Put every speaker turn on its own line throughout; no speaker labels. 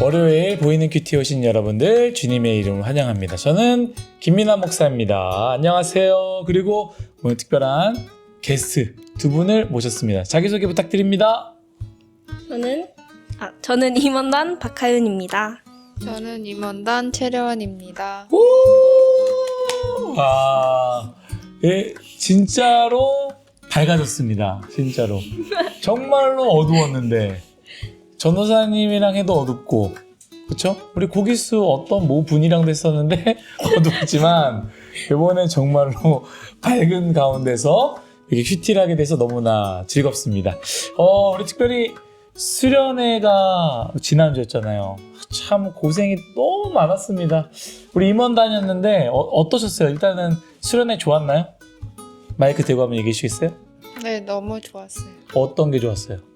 월요일 보이는 큐티 오신 여러분들 주님의 이름을 환영합니다. 저는 김민아 목사입니다. 안녕하세요. 그리고 오늘 특별한 게스트 두 분을 모셨습니다. 자기소개 부탁드립니다.
저는 아 저는 임원단 박하윤입니다.
저는 임원단 최려원입니다.
와, 예, 진짜로 밝아졌습니다. 진짜로. 정말로 어두웠는데 전호사님이랑 해도 어둡고, 그쵸? 우리 고기수 어떤 모 분이랑도 했었는데 어둡지만 이번엔 정말로 밝은 가운데서 이렇게 휘티하게 돼서 너무나 즐겁습니다. 어, 우리 특별히 수련회가 지난주였잖아요. 참 고생이 너무 많았습니다. 우리 임원 다녔는데 어, 떠셨어요 일단은 수련회 좋았나요? 마이크 대고 한번 얘기해 주시겠어요?
네, 너무 좋았어요.
어떤 게 좋았어요?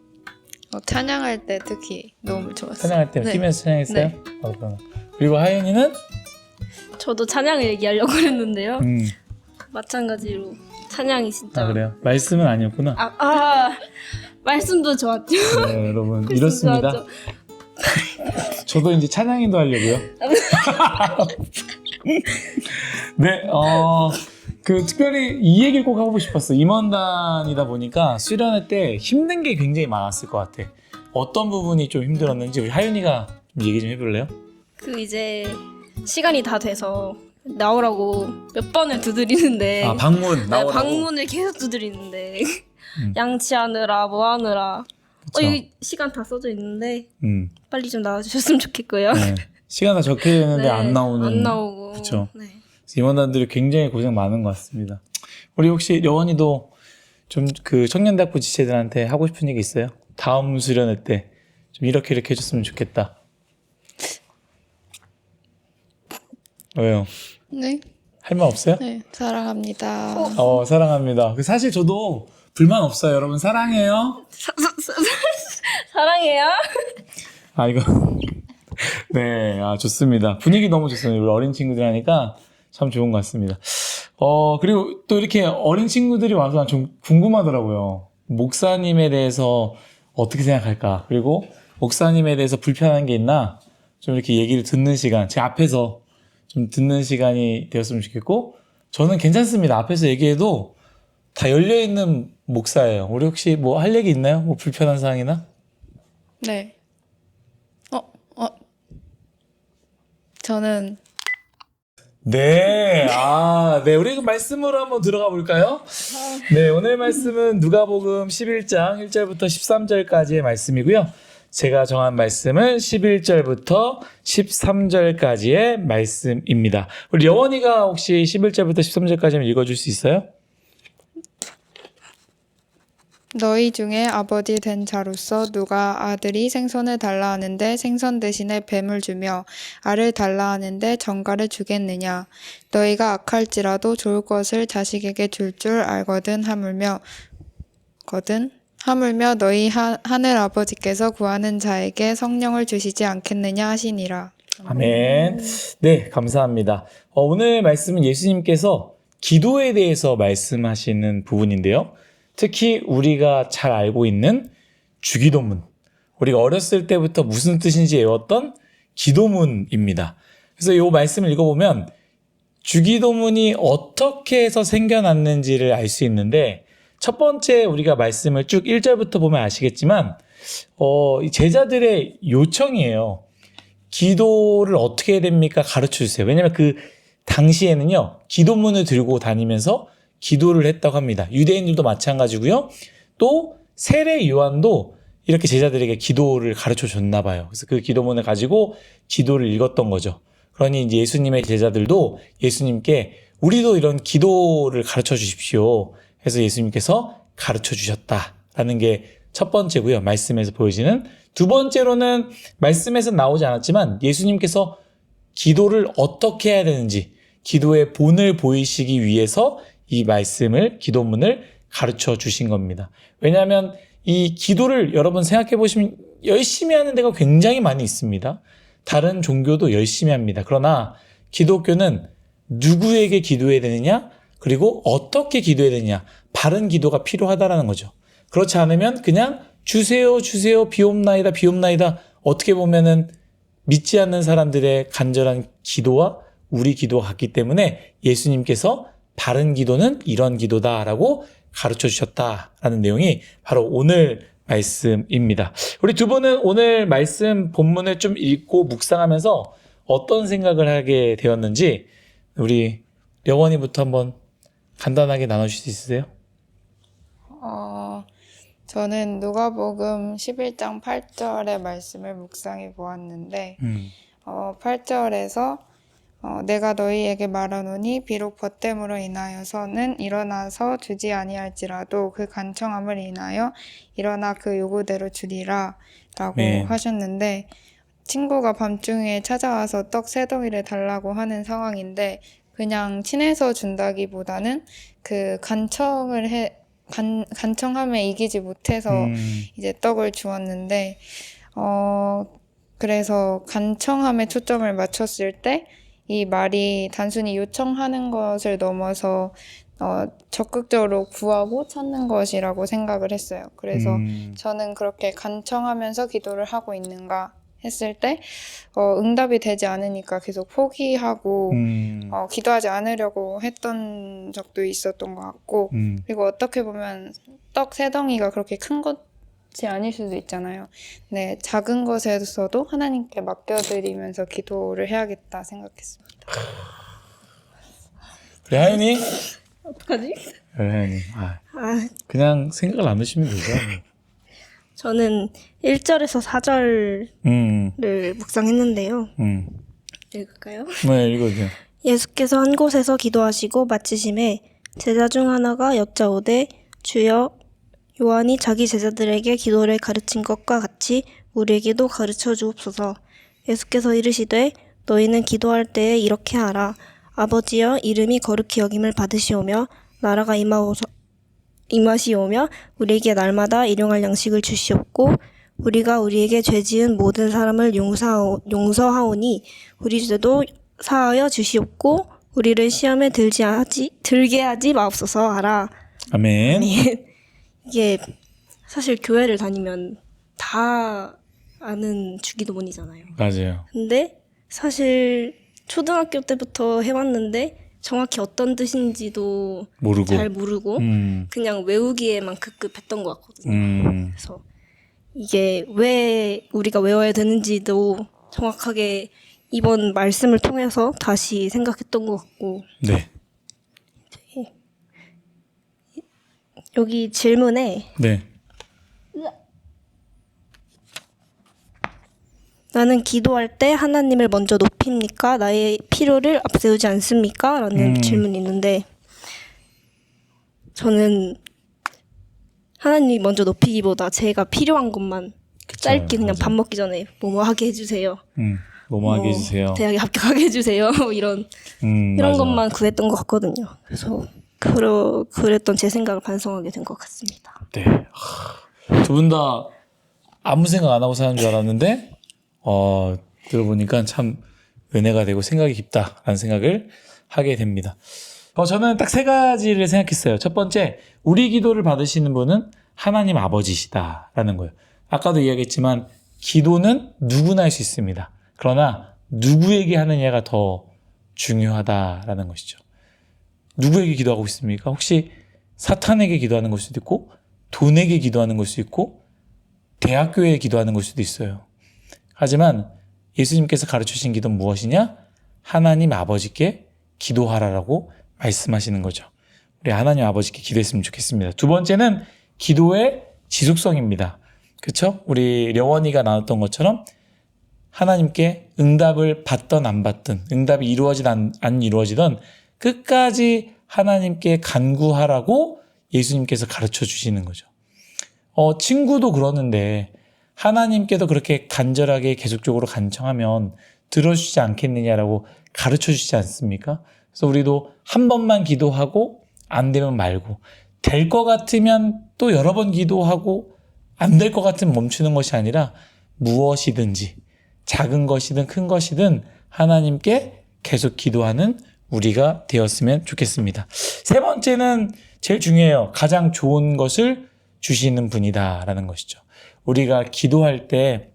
어, 찬양할 때 특히 너무 좋았어요.
찬양할 때
네.
뛰면서 찬양했어요?
네.
어, 그럼. 그리고 하윤이는
저도 찬양을 얘기하려고 그랬는데요.
음,
마찬가지로 찬양이 진짜
아 그래요? 말씀은 아니었구나.
아, 아, 말씀도 좋았죠.
네, 여러분 이렇습니다. 저도 이제 찬양인도 하려고요. 네, 어, 그 특별히 이 얘기를 꼭 하고 싶었어. 임원단이다 보니까 수련회 때 힘든 게 굉장히 많았을 것 같아. 어떤 부분이 좀 힘들었는지 우리 하윤이가 좀 얘기 좀 해볼래요?
그 이제 시간이 다 돼서 나오라고 몇 번을 두드리는데
아 방문
네,
나오라고.
방문을 계속 두드리는데
음.
양치하느라 뭐 하느라
그쵸?
어 여기 시간 다 써져 있는데
음,
빨리 좀 나와주셨으면 좋겠고요.
네. 시간 다 적혀 있는데
네,
안 나오는
안 나오고
그쵸.
네.
임원단들이 굉장히 고생 많은 것 같습니다. 우리 혹시 여원이도 좀 그 청년대학부 지체들한테 하고 싶은 얘기 있어요? 다음 수련회 때 좀 이렇게 이렇게 해줬으면 좋겠다. 왜요?
네,
할 말 없어요?
네, 사랑합니다.
어 사랑합니다. 그 사실 저도 불만 없어요. 여러분 사랑해요.
사, 사, 사, 사랑해요.
아 이거 네, 아 좋습니다. 분위기 너무 좋습니다. 우리 어린 친구들 하니까 참 좋은 것 같습니다. 어 그리고 또 이렇게 어린 친구들이 와서 좀 궁금하더라고요. 목사님에 대해서 어떻게 생각할까? 그리고 목사님에 대해서 불편한 게 있나? 좀 이렇게 얘기를 듣는 시간, 제 앞에서 좀 듣는 시간이 되었으면 좋겠고, 저는 괜찮습니다. 앞에서 얘기해도 다 열려있는 목사예요. 우리 혹시 뭐 할 얘기 있나요? 뭐 불편한 사항이나?
네. 어, 어. 저는
네, 아, 네, 우리 그 말씀으로 한번 들어가 볼까요? 네, 오늘 말씀은 누가복음 11장 1절부터 13절까지의 말씀이고요. 제가 정한 말씀은 11절부터 13절까지의 말씀입니다. 우리 여원이가 혹시 11절부터 13절까지 읽어줄 수 있어요?
너희 중에 아버지 된 자로서 누가 아들이 생선을 달라 하는데 생선 대신에 뱀을 주며 알을 달라 하는데 정갈을 주겠느냐 너희가 악할지라도 좋을 것을 자식에게 줄줄 알거든 하물며 거든 하물며 너희 하, 하늘 아버지께서 구하는 자에게 성령을 주시지 않겠느냐 하시니라
아멘. 네, 감사합니다. 어, 오늘 말씀은 예수님께서 기도에 대해서 말씀하시는 부분인데요. 특히 우리가 잘 알고 있는 주기도문. 우리가 어렸을 때부터 무슨 뜻인지 외웠던 기도문입니다. 그래서 이 말씀을 읽어보면 주기도문이 어떻게 해서 생겨났는지를 알 수 있는데 첫 번째 우리가 말씀을 쭉 1절부터 보면 아시겠지만 어, 이 제자들의 요청이에요. 기도를 어떻게 해야 됩니까? 가르쳐 주세요. 왜냐면 그 당시에는요, 기도문을 들고 다니면서 기도를 했다고 합니다. 유대인들도 마찬가지고요. 또 세례 요한도 이렇게 제자들에게 기도를 가르쳐 줬나 봐요. 그래서 그 기도문을 가지고 기도를 읽었던 거죠. 그러니 이제 예수님의 제자들도 예수님께 우리도 이런 기도를 가르쳐 주십시오. 해서 예수님께서 가르쳐 주셨다라는 게 첫 번째고요. 말씀에서 보여지는 두 번째로는 말씀에서 나오지 않았지만 예수님께서 기도를 어떻게 해야 되는지 기도의 본을 보이시기 위해서 이 말씀을 기도문을 가르쳐 주신 겁니다. 왜냐하면 이 기도를 여러분 생각해 보시면 열심히 하는 데가 굉장히 많이 있습니다. 다른 종교도 열심히 합니다. 그러나 기독교는 누구에게 기도해야 되느냐? 그리고 어떻게 기도해야 되느냐? 바른 기도가 필요하다라는 거죠. 그렇지 않으면 그냥 주세요, 주세요, 비옵나이다, 비옵나이다. 어떻게 보면은 믿지 않는 사람들의 간절한 기도와 우리 기도가 같기 때문에 예수님께서 바른 기도는 이런 기도다라고 가르쳐 주셨다라는 내용이 바로 오늘 말씀입니다. 우리 두 분은 오늘 말씀 본문을 좀 읽고 묵상하면서 어떤 생각을 하게 되었는지 우리 영원이부터 한번 간단하게 나눠주실 수 있으세요?
어, 저는 누가복음 11장 8절의 말씀을 묵상해 보았는데
음,
어, 8절에서 어, 내가 너희에게 말하노니 비록 벗됨으로 인하여서는 일어나서 주지 아니할지라도 그 간청함을 인하여 일어나 그 요구대로 주리라 라고
네.
하셨는데 친구가 밤중에 찾아와서 떡 세 덩이를 달라고 하는 상황인데 그냥 친해서 준다기보다는 그 간청을 해 간, 간청함에 이기지 못해서
음,
이제 떡을 주었는데, 어, 그래서 간청함에 초점을 맞췄을 때, 이 말이 단순히 요청하는 것을 넘어서, 어, 적극적으로 구하고 찾는 것이라고 생각을 했어요. 그래서
음,
저는 그렇게 간청하면서 기도를 하고 있는가 했을 때, 어, 응답이 되지 않으니까 계속 포기하고,
음,
어, 기도하지 않으려고 했던 적도 있었던 것 같고,
음,
그리고 어떻게 보면 떡 세 덩이가 그렇게 큰 것 이 아닐 수도 있잖아요. 네, 작은 것에서도 하나님께 맡겨드리면서 기도를 해야겠다 생각했습니다.
그래 하연이?
어떡하지?
그래 하연이. 아,
아,
그냥 생각을 안 하시면 되죠.
저는 1절에서 4절을
음,
묵상했는데요.
음,
읽을까요?
네 읽어주세요.
예수께서 한 곳에서 기도하시고 마치심에 제자 중 하나가 여짜오되 주여 요한이 자기 제자들에게 기도를 가르친 것과 같이 우리에게도 가르쳐 주옵소서. 예수께서 이르시되 너희는 기도할 때에 이렇게 하라. 아버지여 이름이 거룩히 여김을 받으시오며 나라가 임하오서 임하시오며 우리에게 날마다 일용할 양식을 주시옵고 우리가 우리에게 죄 지은 모든 사람을 용서하오, 용서하오니 우리 죄도 사하여 주시옵고 우리를 시험에 들지 하지 들게 하지 마옵소서 하라.
아멘.
아니 이게 사실 교회를 다니면 다 아는 주기도문이잖아요.
맞아요.
근데 사실 초등학교 때부터 해왔는데 정확히 어떤 뜻인지도
모르고.
잘 모르고
음,
그냥 외우기에만 급급했던 것 같거든요.
음,
그래서 이게 왜 우리가 외워야 되는지도 정확하게 이번 말씀을 통해서 다시 생각했던 것 같고
네,
여기 질문에
네,
나는 기도할 때 하나님을 먼저 높입니까? 나의 필요를 앞세우지 않습니까? 라는
음.
질문이 있는데 저는 하나님 먼저 높이기보다 제가 필요한 것만
그쵸,
짧게 그냥
맞아요.
밥 먹기 전에 뭐뭐 하게 해주세요.
음, 뭐뭐하게
뭐
해주세요.
대학에 합격하게 해주세요. 뭐 이런
음,
이런
맞아.
것만 구했던 것 같거든요. 그래서 그러, 그랬던 제 생각을 반성하게 된 것 같습니다.
네. 두 분 다 아무 생각 안 하고 사는 줄 알았는데, 어, 들어보니까 참 은혜가 되고 생각이 깊다라는 생각을 하게 됩니다. 어, 저는 딱 세 가지를 생각했어요. 첫 번째, 우리 기도를 받으시는 분은 하나님 아버지시다라는 거예요. 아까도 이야기했지만, 기도는 누구나 할 수 있습니다. 그러나 누구에게 하느냐가 더 중요하다라는 것이죠. 누구에게 기도하고 있습니까? 혹시 사탄에게 기도하는 걸 수도 있고, 돈에게 기도하는 걸 수도 있고, 대학교에 기도하는 걸 수도 있어요. 하지만 예수님께서 가르쳐 주신 기도는 무엇이냐? 하나님 아버지께 기도하라라고 말씀하시는 거죠. 우리 하나님 아버지께 기도했으면 좋겠습니다. 두 번째는 기도의 지속성입니다. 그렇죠? 우리 려원이가 나눴던 것처럼 하나님께 응답을 받던 안 받든 응답이 이루어지든 안, 안 이루어지든 끝까지 하나님께 간구하라고 예수님께서 가르쳐 주시는 거죠. 어, 친구도 그러는데 하나님께도 그렇게 간절하게 계속적으로 간청하면 들어주지 않겠느냐라고 가르쳐 주시지 않습니까? 그래서 우리도 한 번만 기도하고 안 되면 말고 될 것 같으면 또 여러 번 기도하고 안 될 것 같으면 멈추는 것이 아니라 무엇이든지 작은 것이든 큰 것이든 하나님께 계속 기도하는 우리가 되었으면 좋겠습니다. 세 번째는 제일 중요해요. 가장 좋은 것을 주시는 분이다라는 것이죠. 우리가 기도할 때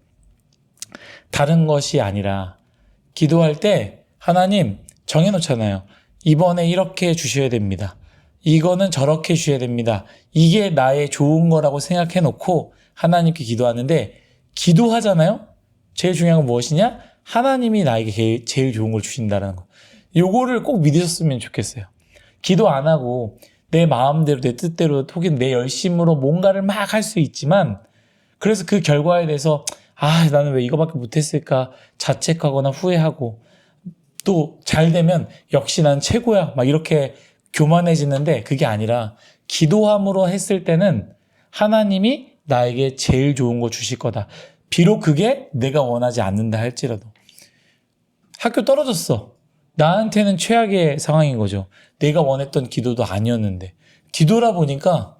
다른 것이 아니라 기도할 때 하나님 정해놓잖아요. 이번에 이렇게 주셔야 됩니다. 이거는 저렇게 주셔야 됩니다. 이게 나의 좋은 거라고 생각해 놓고 하나님께 기도하는데 기도하잖아요. 제일 중요한 건 무엇이냐? 하나님이 나에게 제- 제일 좋은 걸 주신다는 거. 요거를 꼭 믿으셨으면 좋겠어요. 기도 안 하고 내 마음대로 내 뜻대로 혹은 내 열심으로 뭔가를 막 할 수 있지만 그래서 그 결과에 대해서 아 나는 왜 이거밖에 못했을까 자책하거나 후회하고 또 잘 되면 역시 난 최고야 막 이렇게 교만해지는데 그게 아니라 기도함으로 했을 때는 하나님이 나에게 제일 좋은 거 주실 거다. 비록 그게 내가 원하지 않는다 할지라도 학교 떨어졌어. 나한테는 최악의 상황인 거죠. 내가 원했던 기도도 아니었는데 뒤돌아 보니까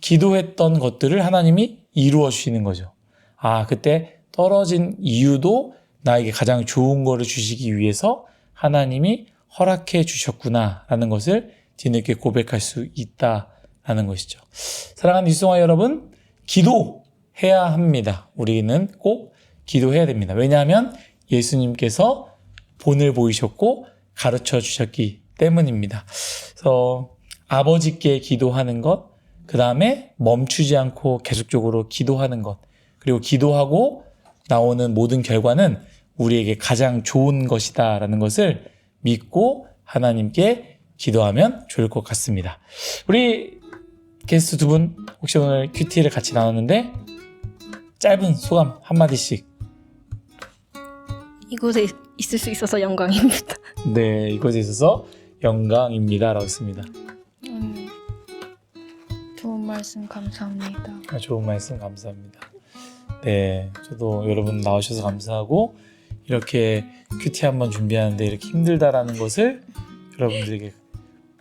기도했던 것들을 하나님이 이루어 주시는 거죠. 아, 그때 떨어진 이유도 나에게 가장 좋은 거를 주시기 위해서 하나님이 허락해 주셨구나라는 것을 뒤늦게 고백할 수 있다라는 것이죠. 사랑하는 유승화 여러분, 기도해야 합니다. 우리는 꼭 기도해야 됩니다. 왜냐하면 예수님께서 본을 보이셨고 가르쳐 주셨기 때문입니다. 그래서 아버지께 기도하는 것, 그 다음에 멈추지 않고 계속적으로 기도하는 것, 그리고 기도하고 나오는 모든 결과는 우리에게 가장 좋은 것이다 라는 것을 믿고 하나님께 기도하면 좋을 것 같습니다. 우리 게스트 두 분 혹시 오늘 큐티를 같이 나눴는데 짧은 소감 한마디씩
이곳에 있- 있을 수 있어서 영광입니다.
네 이것에 있어서 영광입니다 라고 했습니다.
음, 좋은 말씀 감사합니다.
아, 좋은 말씀 감사합니다. 네, 저도 여러분 나오셔서 감사하고 이렇게 큐티 한번 준비하는데 이렇게 힘들다라는 것을 여러분들에게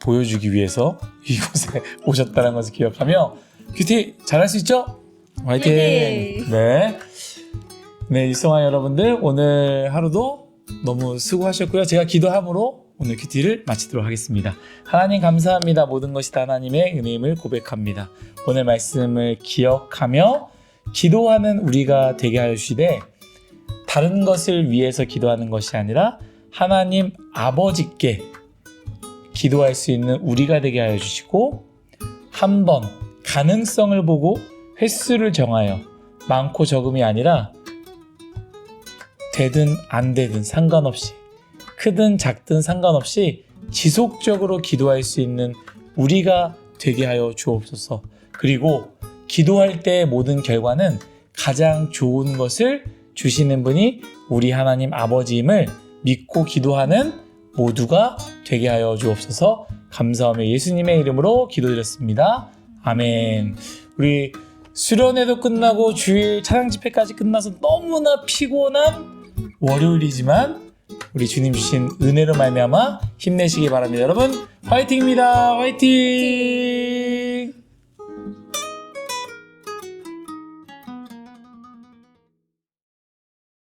보여주기 위해서 이곳에 오셨다는 것을 기억하며 큐티 잘할 수 있죠?
화이팅!
네, 네 이성아 여러분들 오늘 하루도 너무 수고하셨고요. 제가 기도함으로 오늘 큐티를 마치도록 하겠습니다. 하나님 감사합니다. 모든 것이 다 하나님의 은혜임을 고백합니다. 오늘 말씀을 기억하며 기도하는 우리가 되게 하여 주시되 다른 것을 위해서 기도하는 것이 아니라 하나님 아버지께 기도할 수 있는 우리가 되게 하여 주시고 한번 가능성을 보고 횟수를 정하여 많고 적음이 아니라 되든 안 되든 상관없이 크든 작든 상관없이 지속적으로 기도할 수 있는 우리가 되게 하여 주옵소서. 그리고 기도할 때의 모든 결과는 가장 좋은 것을 주시는 분이 우리 하나님 아버지임을 믿고 기도하는 모두가 되게 하여 주옵소서. 감사하며 예수님의 이름으로 기도드렸습니다. 아멘. 우리 수련회도 끝나고 주일 찬양 집회까지 끝나서 너무나 피곤한 월요일이지만 우리 주님 주신 은혜로 말미암아 힘내시기 바랍니다. 여러분 화이팅입니다. 화이팅!